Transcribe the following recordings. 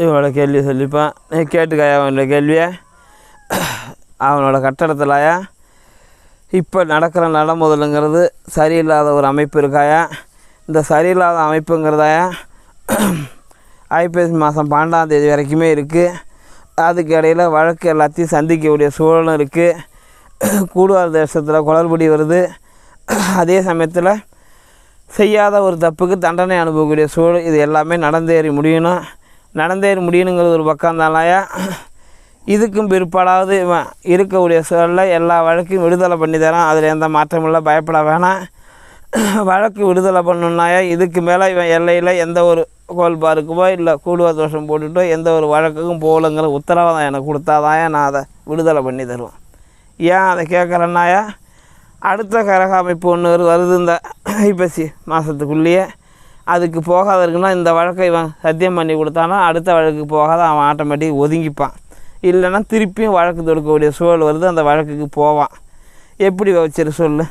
இவனோட கேள்வி சொல்லிப்பான் நீ கேட்டுக்காயா அவனோட கேள்வியை? அவனோட கட்டடத்திலாயா? இப்போ நடக்கிற நடைமுதலுங்கிறது சரியில்லாத ஒரு அமைப்பு இருக்காயா? இந்த சரியில்லாத அமைப்புங்கிறதாயா? ஐப்பசி மாதம் பன்னெண்டாம் தேதி வரைக்குமே இருக்குது அதுக்கு இடையில் வழக்கு எல்லாத்தையும் சந்திக்கக்கூடிய சூழலும் இருக்குது கூடுவார் தேசத்தில் குளறுபடி வருது. அதே சமயத்தில் செய்யாத ஒரு தப்புக்கு தண்டனை அனுபவக்கூடிய சூழல் இது எல்லாமே நடந்தேறி முடியணும். நடந்தேற முடியணுங்கிறது ஒரு பக்கம் தானாயா இதுக்கும் பிற்பாடாவது இவன் இருக்கக்கூடிய சூழலில் எல்லா வழக்கையும் விடுதலை பண்ணி தரான். அதில் எந்த மாற்றமும் இல்லை பயப்பட வேணாம். வழக்கு விடுதலை பண்ணணுன்னாயா இதுக்கு மேலே இவன் எல்லையில் எந்த ஒரு கோல்பாருக்குமோ இல்லை கூடுவா தோஷம் போட்டுட்டோ எந்த ஒரு வழக்குக்கும் போகலங்கிற உத்தரவாதம் எனக்கு கொடுத்தாதாயா நான் அதை விடுதலை பண்ணி தருவேன்? ஏன் அதை கேட்குறேன்னாயா? அடுத்த கரக அமைப்பு ஒன்று வருது இந்த ஐப்பசி மாதத்துக்குள்ளேயே அதுக்கு போகாத இந்த வழக்கை இவன் சத்தியம் பண்ணி கொடுத்தானா அடுத்த வழக்குக்கு போகாத அவன் ஆட்டோமேட்டிக் ஒதுங்கிப்பான். இல்லைன்னா திருப்பியும் வழக்கு தொடுக்கக்கூடிய சூழல் வருது அந்த வழக்குக்கு போவான். எப்படி வச்சிரு சொல்லு.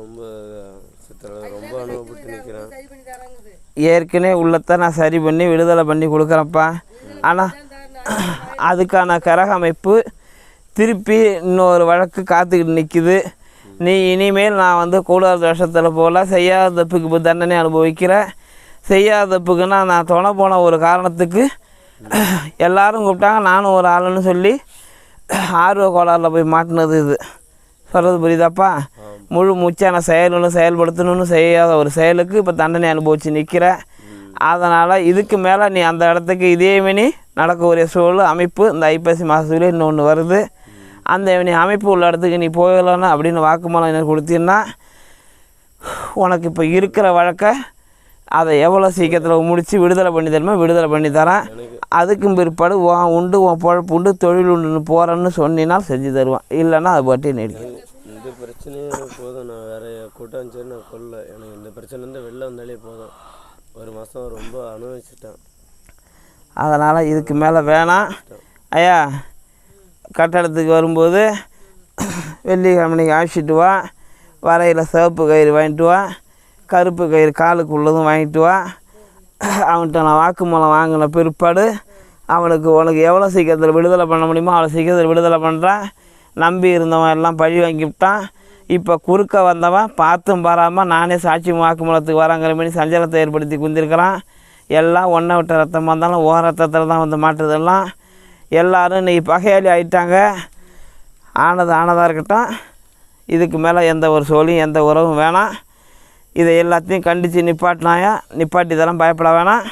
ரொம்ப சித்திரை ரொம்ப அனுபவப்பட்டு ஏற்கனவே உள்ளத்தை நான் சரி பண்ணி விடுதலை பண்ணி கொடுக்குறேன்ப்பா. ஆனால் அதுக்கான கரக அமைப்பு திருப்பி இன்னொரு வழக்கு காத்துக்கிட்டு நிற்கிது நீ இனிமேல் நான் வந்து கூடுதல் தோஷத்தில் போல செய்யாத தப்புக்கு இப்போ தண்டனை அனுபவிக்கிறேன் செய்யாத தப்புக்குன்னா நான் துணை போன ஒரு காரணத்துக்கு எல்லாரும் கூப்பிட்டாங்க. நானும் ஒரு ஆளுன்னு சொல்லி ஆர்வ கோளாறில் போய் மாட்டினது இது. சொல்கிறது புரியுதாப்பா? முழு மூச்சான செயல் ஒன்று செயல்படுத்தணும்னு செய்யாத ஒரு செயலுக்கு இப்போ தண்டனை அனுபவிச்சு நிற்கிற அதனால் இதுக்கு மேலே நீ அந்த இடத்துக்கு இதே மணி நடக்கக்கூடிய சூழல் அமைப்பு இந்த ஐப்பசி மாதத்துல இன்னொன்று வருது. அந்த நீ அமைப்பு உள்ள இடத்துக்கு நீ போகலன்னா அப்படின்னு வாக்குமூலம் எனக்கு கொடுத்தீங்கன்னா உனக்கு இப்போ இருக்கிற வழக்கை அதை எவ்வளோ சீக்கிரத்தில் முடித்து விடுதலை பண்ணி தருமோ விடுதலை பண்ணி தரேன். அதுக்கும் பிற்பாடு உன் உண்டு உன் பொழப்பு உண்டு தொழில் உண்டுன்னு போகிறேன்னு சொன்னினால் செஞ்சு தருவான். இல்லைன்னா அது பாட்டி நீடிக்கும். இந்த பிரச்சனையே எனக்கு போதும். நான் வேற கூட்டம் சரி நான் கொல்ல. எனக்கு இந்த பிரச்சனைலேருந்து வெளில வந்தாலே போதும். ஒரு மாதம் ரொம்ப அனுபவிச்சிட்டேன். அதனால் இதுக்கு மேலே வேணாம். ஐயா கட்டடத்துக்கு வரும்போது வெள்ளிக்கிழமைக்கு அழைச்சிட்டு வா. வரையில் சிவப்பு கயிறு வாங்கிட்டு வா. கருப்பு கயிறு காலுக்கு உள்ளதும் வாங்கிட்டு வா. அவன்கிட்ட நான் வாக்குமூலம் வாங்கின பிற்பாடு அவனுக்கு உனக்கு எவ்வளோ சீக்கிரத்தில் விடுதலை பண்ண முடியுமோ அவ்வளோ சீக்கிரத்தில் விடுதலை பண்ணுறான் நம்பி இருந்தவன் எல்லாம் பழி வாங்கிவிட்டான் இப்போ குறுக்க வந்தவன் பார்த்தும் பாராமல் நானே சாட்சி வாக்குமூலத்துக்கு வராங்கிற மாதிரி சஞ்சலத்தை ஏற்படுத்தி குந்திருக்கிறான். எல்லாம் ஒன்றை விட்ட ரத்தமாக இருந்தாலும் ஓ ரத்தத்தில் தான் வந்து மாட்டுறதெல்லாம் எல்லாரும் இன்றைக்கி பகையாளி ஆயிட்டாங்க. ஆனது ஆனதாக இருக்கட்டும். இதுக்கு மேலே எந்த ஒரு சொல்லியும் எந்த உறவும் வேணாம். இதை எல்லாத்தையும் கண்டித்து நிப்பாட்டினாயா? நிப்பாட்டி இதெல்லாம் பயப்பட வேணாம்.